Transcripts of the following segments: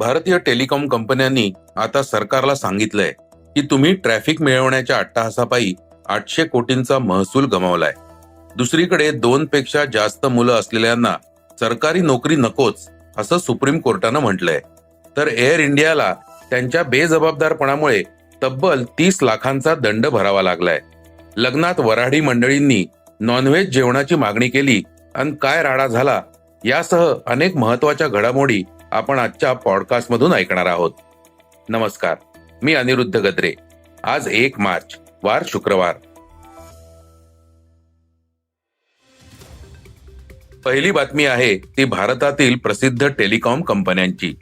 भारतीय टेलिकॉम कंपन्यांनी आता सरकारला सांगितलंय की तुम्ही ट्रॅफिक मिळवण्याच्या अट्टहासापायी आठशे कोटींचा महसूल गमावलाय. दुसरीकडे दोन पेक्षा जास्त मुलं असलेल्यांना सरकारी नोकरी नकोच असं सुप्रीम कोर्टानं म्हटलंय. तर एअर इंडियाला त्यांच्या बेजबाबदारपणामुळे तब्बल तीस लाखांचा दंड भरावा लागलाय. लग्नात वराडी मंडळींनी नॉनव्हेज जेवणाची मागणी केली आणि काय राडा झाला यासह अनेक महत्त्वाच्या घडामोडी आपण आजच्या पॉडकास्ट मधून ऐकणार आहोत. नमस्कार मी अनिरुद्ध गद्रे. आज एक मार्च वार शुक्रवार. पहिली बातमी आहे ती भारतातील प्रसिद्ध टेलिकॉम कंपन्यांची.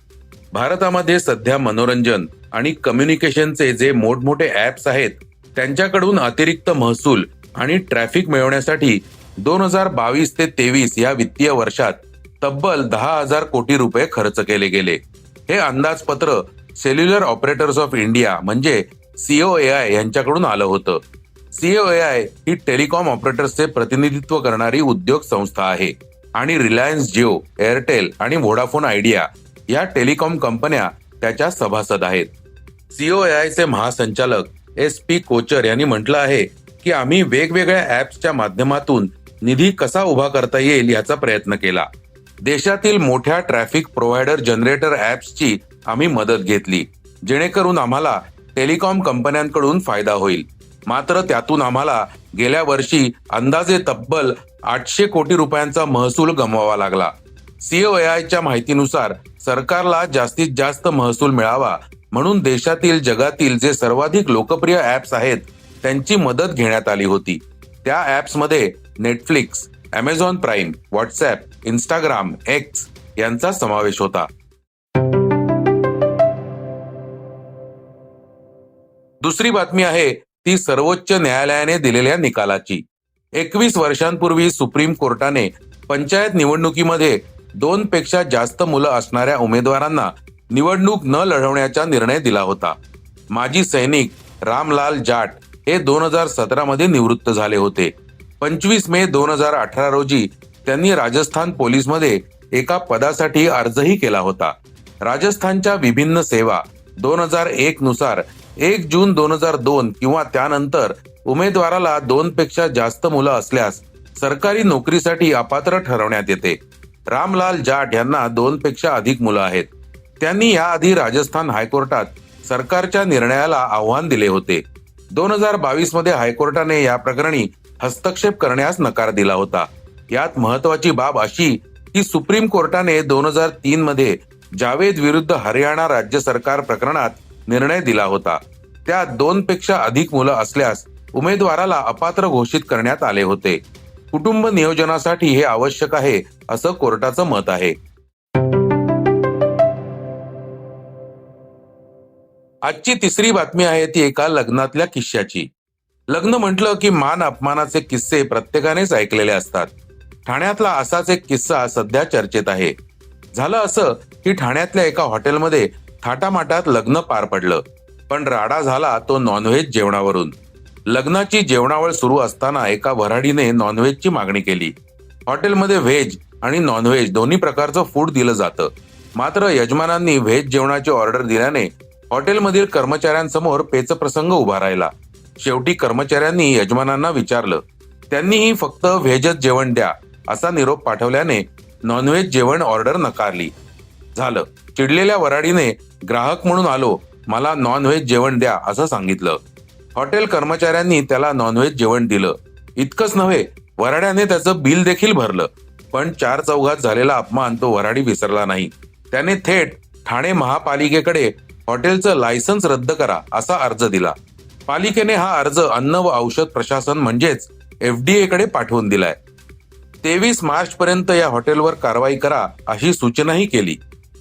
भारतामध्ये सध्या मनोरंजन आणि कम्युनिकेशनचे जे मोठमोठे ऍप्स आहेत त्यांच्याकडून अतिरिक्त महसूल आणि ट्रॅफिक मिळवण्यासाठी दोन हजार बावीस ते तेवीस या वित्तीय वर्षात तब्बल दहा हजार कोटी रुपये खर्च केले गेले. हे अंदाजपत्र सेल्युलर ऑपरेटर्स ऑफ इंडिया म्हणजे सीओएआय यांच्याकडून आलं होतं. सीओएआय ही टेलिकॉम ऑपरेटर्सचे प्रतिनिधित्व करणारी उद्योग संस्था आहे. आणि रिलायन्स जिओ एअरटेल आणि व्होडाफोन आयडिया या टेलिकॉम कंपन्या त्याच्या सभासद आहेत. सीओ ए आयचे महासंचालक एस पी कोचर यांनी म्हटलं आहे की आम्ही वेगवेगळ्या ऍप्सच्या माध्यमातून निधी कसा उभा करता येईल याचा प्रयत्न केला. देशातील मोठ्या ट्रॅफिक प्रोव्हायडर जनरेटर ऍप्सची आम्ही मदत घेतली जेणेकरून आम्हाला टेलिकॉम कंपन्यांकडून फायदा होईल. मात्र त्यातून आम्हाला गेल्या वर्षी अंदाजे तब्बल आठशे कोटी रुपयांचा महसूल गमवावा लागला. सीओएआयच्या माहितीनुसार सरकारला जास्तीत जास्त महसूल मिळावा म्हणून देशातील जगातील जे सर्वाधिक लोकप्रिय ऍप्स आहेत त्यांची मदत घेण्यात आली होती. त्या ऍप्समध्ये Netflix Amazon Prime WhatsApp Instagram X यांचा समावेश होता. दुसरी बातमी आहे ती सर्वोच्च न्यायालयाने दिलेल्या निकालाची. एकवीस वर्षांपूर्वी सुप्रीम कोर्टाने पंचायत निवडणुकीमध्ये दोन पेक्षा जास्त मुलं असणाऱ्या उमेदवारांना निवडणूक न लढवण्याचा निर्णय दिला होता. माजी सैनिक रामलाल जाट हे दोन हजार सतरा मध्ये निवृत्त झाले होते. पंचवीस मे दोन हजार अठरा रोजी त्यांनी राजस्थान पोलीसमध्ये एका पदासाठी अर्जही केला होता. राजस्थानच्या विभिन्न सेवा दोन हजार एक नुसार एक जून दोन हजार दोन किंवा त्यानंतर उमेदवाराला दोन पेक्षा जास्त मुलं असल्यास सरकारी नोकरीसाठी अपात्र ठरवण्यात येते. रामलाल जाट यांना दोन पेक्षा अधिक मुलं आहेत. त्यांनी याआधी राजस्थान हायकोर्टात सरकारच्या निर्णयाला आव्हान दिले होते. दोन हजार बावीसमध्ये हायकोर्टाने या प्रकरणी हस्तक्षेप करण्यास नकार दिला होता. यात महत्वाची बाब अशी की सुप्रीम कोर्टाने दोन हजार तीन मध्ये जावेद विरुद्ध हरियाणा राज्य सरकार प्रकरणात निर्णय दिला होता. त्यात दोन पेक्षा अधिक मुलं असल्यास उमेदवाराला अपात्र घोषित करण्यात आले होते. कुटुंब नियोजनासाठी हे आवश्यक आहे असं कोर्टाचं मत आहे. आजची तिसरी बातमी आहे ती एका लग्नातल्या किस्स्याची. लग्न म्हटलं की मान अपमानाचे किस्से प्रत्येकानेच ऐकलेले असतात. ठाण्यातला असाच एक किस्सा सध्या चर्चेत आहे. झालं असं की ठाण्यातल्या एका हॉटेलमध्ये थाटामाटात लग्न पार पडलं. पण राडा झाला तो नॉनव्हेज जेवणावरून. लग्नाची जेवणावळ सुरू असताना एका वऱ्हाडीने नॉनव्हेजची मागणी केली. हॉटेलमध्ये व्हेज आणि नॉनव्हेज दोन्ही प्रकारचं फूड दिलं जातं. मात्र यजमानांनी व्हेज जेवणाची ऑर्डर दिल्याने हॉटेलमधील कर्मचाऱ्यांसमोर पेचप्रसंग उभा राहिला. शेवटी कर्मचाऱ्यांनी यजमानांना विचारलं त्यांनीही फक्त व्हेजच जेवण द्या असा निरोप पाठवल्याने नॉनव्हेज जेवण ऑर्डर नकारली. झालं. चिडलेल्या वराडीने ग्राहक म्हणून आलो मला नॉनव्हेज जेवण द्या असं सांगितलं. हॉटेल कर्मचाऱ्यांनी त्याला नॉनव्हेज जेवण दिलं. इतकंच नव्हे वराड्याने त्याचं बिल देखील भरलं. पण चार चौघात झालेला अपमान तो वराडी विसरला नाही. त्याने थेट ठाणे महापालिकेकडे हॉटेलचं लायसन्स रद्द करा असा अर्ज दिला. पालिकेने हा अर्ज अन्न व औषध प्रशासन म्हणजेच एफडीए कडे पाठवून दिलाय. तेवीस मार्च पर्यंत या हॉटेलवर कारवाई करा अशी सूचनाही केली.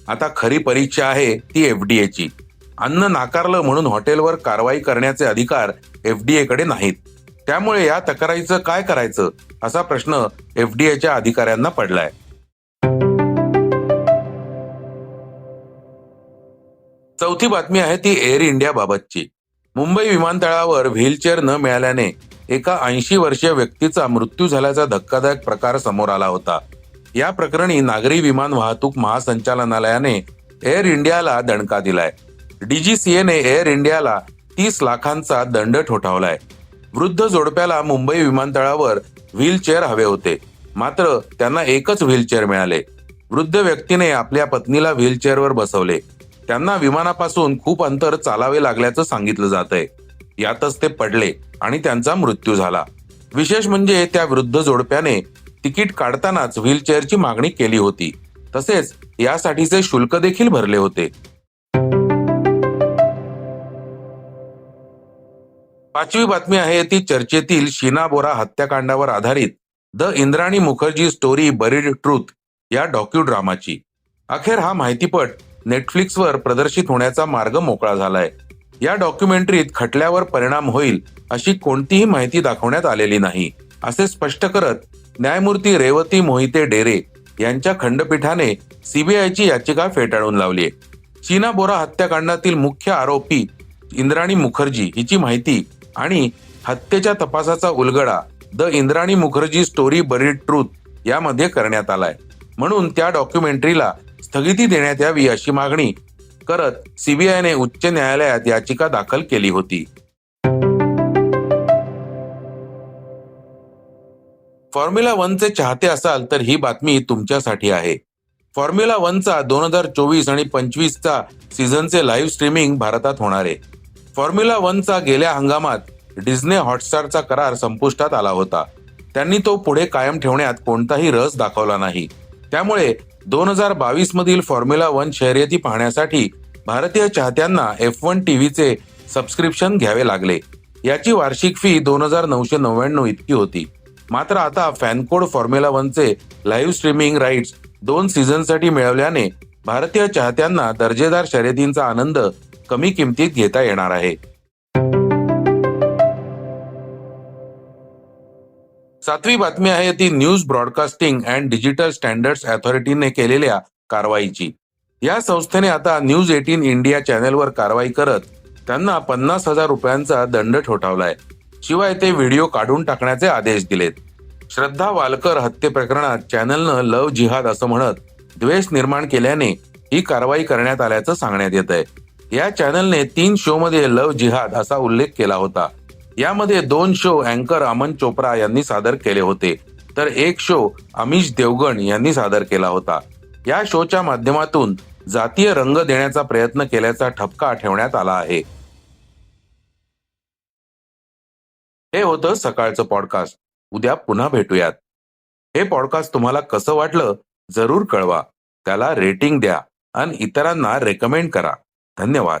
आता खरी परीक्षा आहे ती एफडीए ची. अन्न नाकारलं म्हणून हॉटेलवर कारवाई करण्याचे अधिकार एफडीए कडे नाहीत. त्यामुळे या तक्रारीचं काय करायचं असा प्रश्न एफडीएच्या अधिकाऱ्यांना पडलाय. चौथी बातमी आहे ती एअर इंडिया बाबतची. मुंबई विमानतळावर व्हीलचेअर न मिळाल्याने एका ऐंशी वर्षीय व्यक्तीचा मृत्यू झाल्याचा धक्कादायक प्रकार समोर आला होता. या प्रकरणी नागरी विमान वाहतूक महासंचालनालयाने एअर इंडियाला दणका दिलाय. डीजीसीएने एअर इंडियाला तीस लाखांचा दंड ठोठावलाय. वृद्ध जोडप्याला मुंबई विमानतळावर व्हीलचेअर हवे होते. मात्र त्यांना एकच व्हीलचेअर मिळाले. वृद्ध व्यक्तीने आपल्या पत्नीला व्हीलचेअरवर बसवले. त्यांना विमानापासून खूप अंतर चालावे लागल्याचं सांगितलं जात आहे यातच ते पडले आणि त्यांचा मृत्यू झाला. विशेष म्हणजे त्या वृद्ध जोडप्याने तिकीट काढतानाच व्हीलचेअरची मागणी केली होती. तसेच यासाठीचे शुल्क देखील भरले होते. पाचवी बातमी आहे ती चर्चेतील शीना बोरा हत्याकांडावर आधारित the Indrani Mukerjea story buried truth या डॉक्यू ड्रामाची अखेर हा माहितीपट नेटफ्लिक्सवर प्रदर्शित होण्याचा मार्ग मोकळा झालाय. या डॉक्युमेंटरीत खटल्यावर परिणाम होईल अशी कोणतीही माहिती दाखवण्यात आलेली नाही असे स्पष्ट करत न्यायमूर्ती रेवती मोहिते डेरे यांच्या खंडपीठाने सीबीआयची याचिका फेटाळून लावली चीना बोरा हत्याकांडातील मुख्य आरोपी इंद्राणी मुखर्जी हिची माहिती आणि हत्येच्या तपासाचा उलगडा the Indrani Mukerjea story buried truth यामध्ये करण्यात आलाय. म्हणून त्या डॉक्युमेंटरीला स्थगिती देण्यात यावी अशी मागणी करत सीबीआयने उच्च न्यायालयात याचिका दाखल केली होती. फॉर्म्युला वनचे चाहते असाल तर ही बातमी तुमच्यासाठी आहे. फॉर्म्युला वनचा दोन हजार चोवीस आणि पंचवीसचा सीझनचे लाईव्ह स्ट्रीमिंग भारतात होणार आहे. फॉर्म्युला वनचा गेल्या हंगामात डिझने हॉटस्टारचा करार संपुष्टात आला होता. त्यांनी तो पुढे कायम ठेवण्यात कोणताही रस दाखवला नाही. त्यामुळे दोन हजार बावीस मधील फॉर्म्युला वन शर्यती पाहण्यासाठी भारतीय चाहत्यांना एफ वन टीव्हीचे सबस्क्रिप्शन घ्यावे लागले. याची वार्षिक फी दोन हजार नऊशे नव्याण्णव इतकी होती. मात्र आता फॅनकोड फॉर्म्युला वनचे लाईव्ह स्ट्रीमिंग राईट्स दोन सीझनसाठी मिळवल्याने भारतीय चाहत्यांना दर्जेदार शर्यतींचा आनंद कमी किमतीत घेता येणार आहे. सातवी बातमी आहे ती news broadcasting and digital standards अथॉरिटीने केलेल्या कारवाईची. या संस्थेने आता न्यूज एटीन इंडिया चॅनेलवर कारवाई करत त्यांना पन्नास हजार रुपयांचा दंड ठोठावलाय. शिवाय ते व्हिडिओ काढून टाकण्याचे आदेश दिलेत. श्रद्धा वालकर हत्ये प्रकरणात चॅनलनं लव जिहाद असं म्हणत द्वेष निर्माण केल्याने ही कारवाई करण्यात आल्याचं सांगण्यात येत आहे या चॅनलने तीन शो मध्ये लव जिहाद असा उल्लेख केला होता. यामध्ये दोन शो अँकर अमन चोप्रा यांनी सादर केले होते. तर एक शो अमिश देवगण यांनी सादर केला होता. या शोच्या माध्यमातून जातीय रंग देण्याचा प्रयत्न केल्याचा ठपका ठेवण्यात आला आहे. हे होतं सकाळचं पॉडकास्ट. उद्या पुन्हा भेटूयात. हे पॉडकास्ट तुम्हाला कसं वाटलं जरूर कळवा. त्याला रेटिंग द्या आणि इतरांना रेकमेंड करा. धन्यवाद.